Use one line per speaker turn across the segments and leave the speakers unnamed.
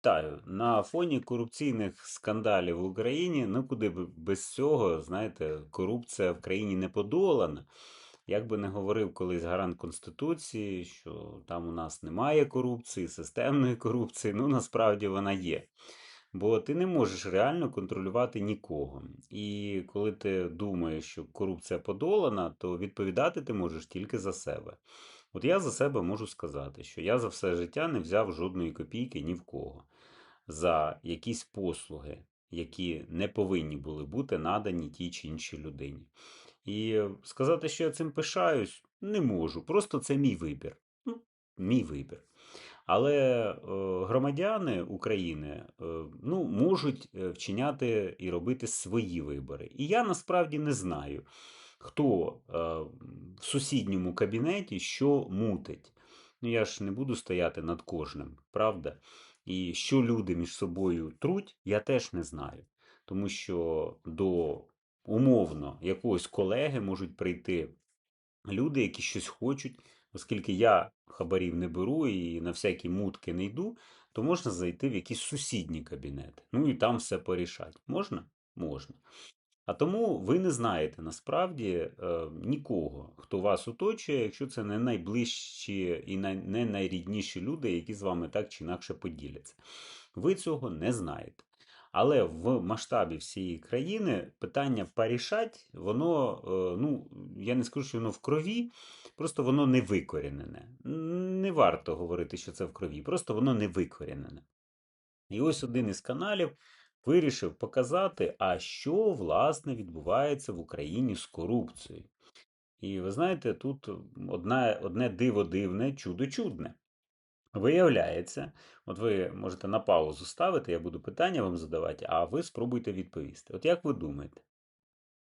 Вітаю! На фоні корупційних скандалів в Україні, ну куди б без цього, знаєте, корупція в країні не подолана. Як би не говорив колись гарант Конституції, що там у нас немає корупції, системної корупції, ну насправді вона є. Бо ти не можеш реально контролювати нікого. І коли ти думаєш, що корупція подолана, то відповідати ти можеш тільки за себе. От я за себе можу сказати, що я за все життя не взяв жодної копійки ні в кого за якісь послуги, які не повинні були бути надані тій чи іншій людині. І сказати, що я цим пишаюсь, не можу. Просто це мій вибір. Ну, Мій вибір. Але е, громадяни України е, ну, можуть е, вчиняти і робити свої вибори. І я насправді не знаю, хто е, в сусідньому кабінеті що мутить. Ну, я ж не буду стояти над кожним, правда? І що люди між собою труть, я теж не знаю. Тому що до умовно якогось колеги можуть прийти люди, які щось хочуть, оскільки я хабарів не беру і на всякі мутки не йду, то можна зайти в якісь сусідні кабінети. Ну і там все порішати. Можна? Можна. А тому ви не знаєте насправді е, нікого, хто вас оточує, якщо це не найближчі і не найрідніші люди, які з вами так чи інакше поділяться. Ви цього не знаєте. Але в масштабі всієї країни питання порішать, воно, е, ну, я не скажу, що воно в крові, просто воно не викорінене. Не варто говорити, що це в крові, просто воно не викорінене. І ось один із каналів вирішив показати, а що власне відбувається в Україні з корупцією. І ви знаєте, тут одне, одне диво дивне, чудо чудне. Виявляється, от ви можете на паузу ставити, я буду питання вам задавати, а ви спробуйте відповісти. От як ви думаєте,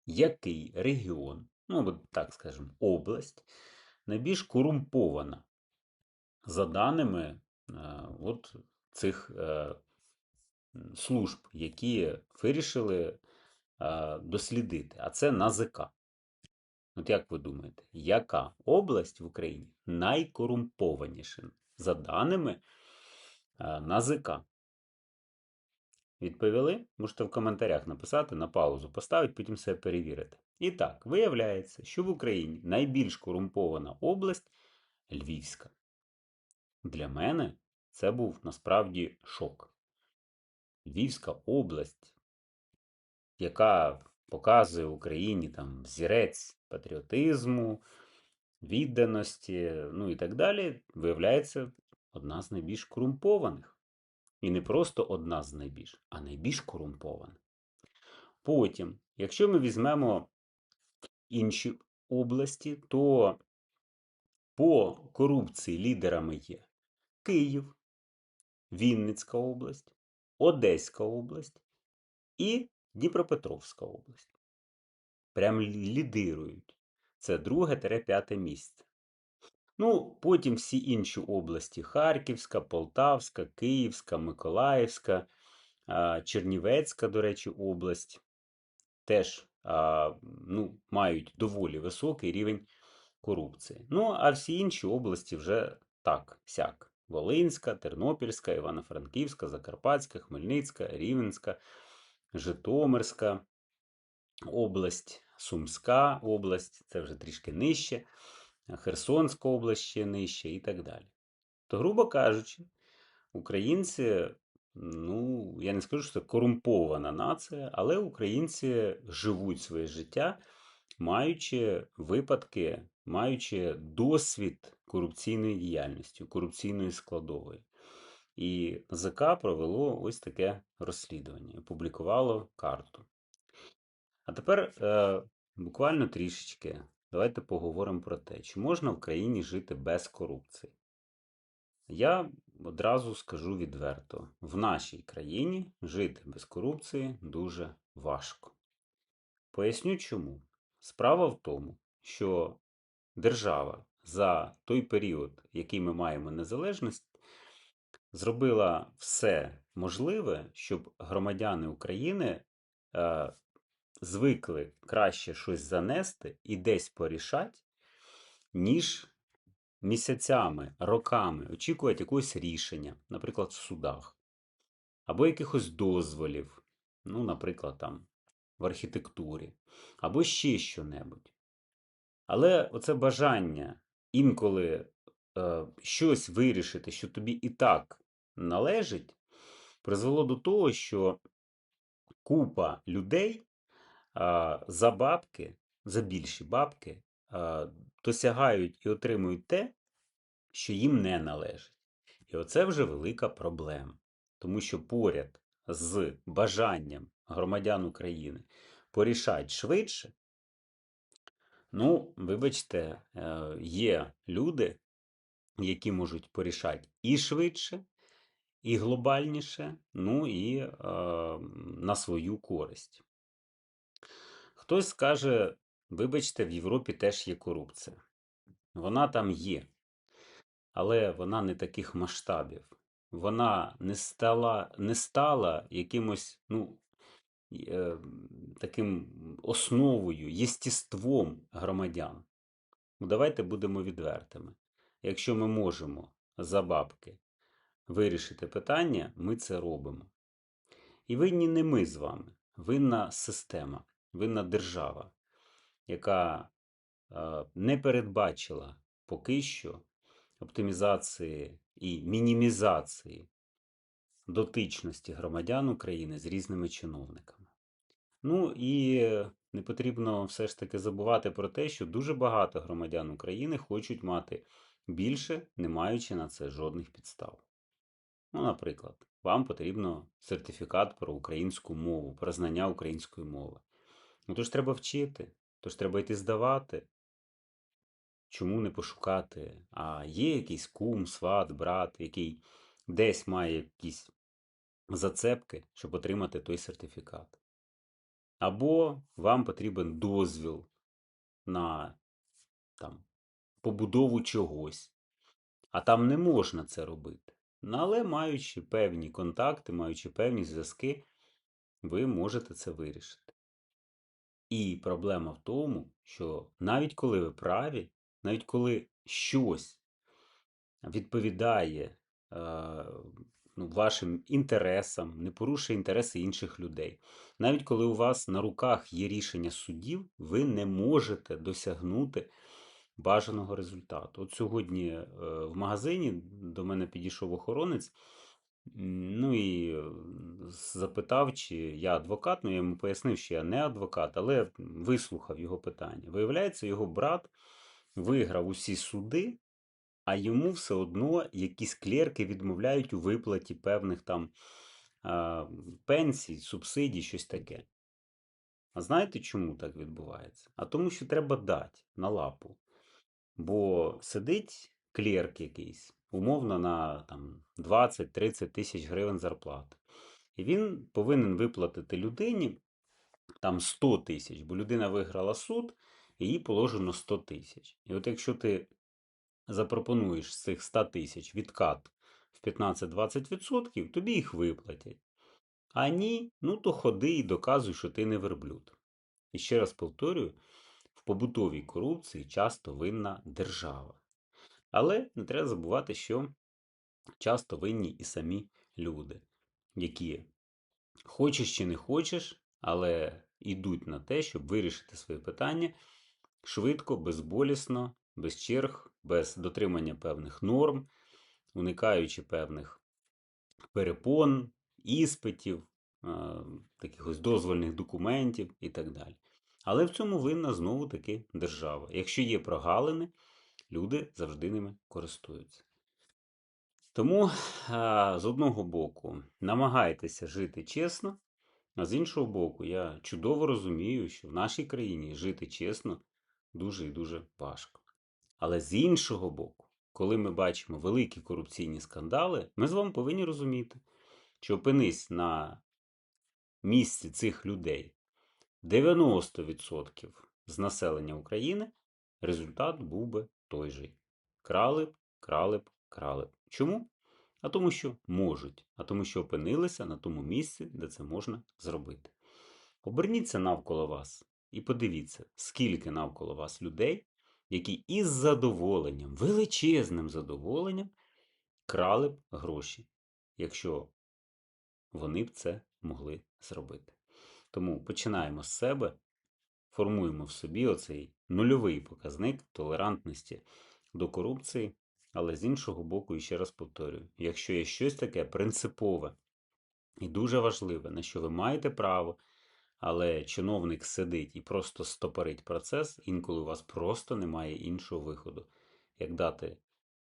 який регіон, ну так скажемо, область найбільш корумпована за даними е, от цих е, служб, які вирішили дослідити, а це НАЗК. От як ви думаєте, яка область в Україні найкорумпованіша за даними НАЗК? Відповіли? Можете в коментарях написати на паузу, поставити, потім все перевірити. І так, виявляється, що в Україні найбільш корумпована область Львівська. Для мене це був насправді шок. Львівська область, яка показує Україні там зірець патріотизму, відданості, ну і так далі, виявляється одна з найбільш корумпованих. І не просто одна з найбільш, а найбільш корумпована. Потім, якщо ми візьмемо інші області, то по корупції лідерами є Київ, Вінницька область, Одеська область і Дніпропетровська область. Прям лідирують. Це друге-п'яте місце. Ну, потім всі інші області: Харківська, Полтавська, Київська, Миколаївська, Чернівецька, до речі, область теж ну, мають доволі високий рівень корупції. Ну, а всі інші області вже так, сяк. Волинська, Тернопільська, Івано-Франківська, Закарпатська, Хмельницька, Рівненська, Житомирська область, Сумська область, це вже трішки нижче, Херсонська область ще нижче і так далі. То, грубо кажучи, українці, ну, я не скажу, що це корумпована нація, але українці живуть своє життя, маючи випадки, маючи досвід корупційної діяльності, корупційної складової. І ЗК провело ось таке розслідування, опублікувало карту. А тепер е, буквально трішечки давайте поговоримо про те, чи можна в країні жити без корупції. Я одразу скажу відверто: в нашій країні жити без корупції дуже важко. Поясню чому. Справа в тому, що держава за той період, який ми маємо незалежність, зробила все можливе, щоб громадяни України е, звикли краще щось занести і десь порішати, ніж місяцями, роками очікувати якогось рішення, наприклад, в судах. або якихось дозволів, ну, наприклад, там в архітектурі, або ще що-небудь. Але оце бажання інколи е, щось вирішити, що тобі і так належить, призвело до того, що купа людей а, за бабки, за більші бабки, а, досягають і отримують те, що їм не належить. І оце вже велика проблема. Тому що поряд з бажанням громадян України порішати швидше, ну, вибачте, е, є люди, які можуть порішати і швидше, і глобальніше, ну і е, на свою користь. Хтось скаже, вибачте, в Європі теж є корупція. Вона там є, але вона не таких масштабів. Вона не стала, не стала якимось, ну, таким основою, єстіством громадян. Ну, давайте будемо відвертими. Якщо ми можемо за бабки вирішити питання, ми це робимо. І винні не ми з вами, винна система, винна держава, яка е, не передбачила поки що оптимізації і мінімізації дотичності громадян України з різними чиновниками. Ну і не потрібно все ж таки забувати про те, що дуже багато громадян України хочуть мати більше, не маючи на це жодних підстав. Ну, наприклад, вам потрібно сертифікат про українську мову, про знання української мови. Ну, то ж треба вчити, то ж треба йти здавати. Чому не пошукати? А є якийсь кум, сват, брат, який десь має якісь зацепки, щоб отримати той сертифікат. Або вам потрібен дозвіл на там, побудову чогось, а там не можна це робити. Ну, але маючи певні контакти, маючи певні зв'язки, ви можете це вирішити. І проблема в тому, що навіть коли ви праві, навіть коли щось відповідає е, ну, вашим інтересам, не порушує інтереси інших людей, навіть коли у вас на руках є рішення судів, ви не можете досягнути бажаного результату. От сьогодні е, в магазині до мене підійшов охоронець. Ну і е, запитав, чи я адвокат. Ну, я йому пояснив, що я не адвокат, але вислухав його питання. Виявляється, його брат виграв усі суди, а йому все одно якісь клерки відмовляють у виплаті певних там пенсій, субсидій, щось таке. А знаєте, чому так відбувається? А тому, що треба дати на лапу. Бо сидить клерк якийсь, умовно, на там, 20-30 тисяч гривень зарплати. І він повинен виплатити людині там 100 тисяч, бо людина виграла суд, і їй положено 100 тисяч. І от якщо ти запропонуєш з цих 100 тисяч відкат в 15-20%, тобі їх виплатять. А ні, ну то ходи і доказуй, що ти не верблюд. І ще раз повторюю, в побутовій корупції часто винна держава. Але не треба забувати, що часто винні і самі люди, які хочеш чи не хочеш, але йдуть на те, щоб вирішити свої питання швидко, безболісно, без черг, без дотримання певних норм, уникаючи певних перепон, іспитів, таких ось дозвольних документів і так далі. Але в цьому винна знову таки держава. Якщо є прогалини, люди завжди ними користуються. Тому, з одного боку, намагайтеся жити чесно, а з іншого боку, я чудово розумію, що в нашій країні жити чесно дуже і дуже важко. Але з іншого боку, коли ми бачимо великі корупційні скандали, ми з вами повинні розуміти, що опинись на місці цих людей 90% з населення України, результат був би той же. Крали б, крали б, крали б. Чому? А тому, що можуть, а тому, що опинилися на тому місці, де це можна зробити. Оберніться навколо вас і подивіться, скільки навколо вас людей, які із задоволенням, величезним задоволенням крали б гроші. Якщо вони б це могли зробити. Тому починаємо з себе, формуємо в собі оцей нульовий показник толерантності до корупції, але з іншого боку, ще раз повторюю, якщо є щось таке принципове і дуже важливе, на що ви маєте право, але чиновник сидить і просто стопорить процес, інколи у вас просто немає іншого виходу, як дати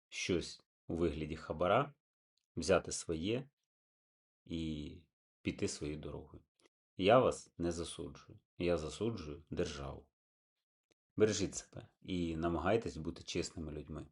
щось у вигляді хабара, взяти своє і піти своєю дорогою. Я вас не засуджую, я засуджую державу. Бережіть себе і намагайтесь бути чесними людьми.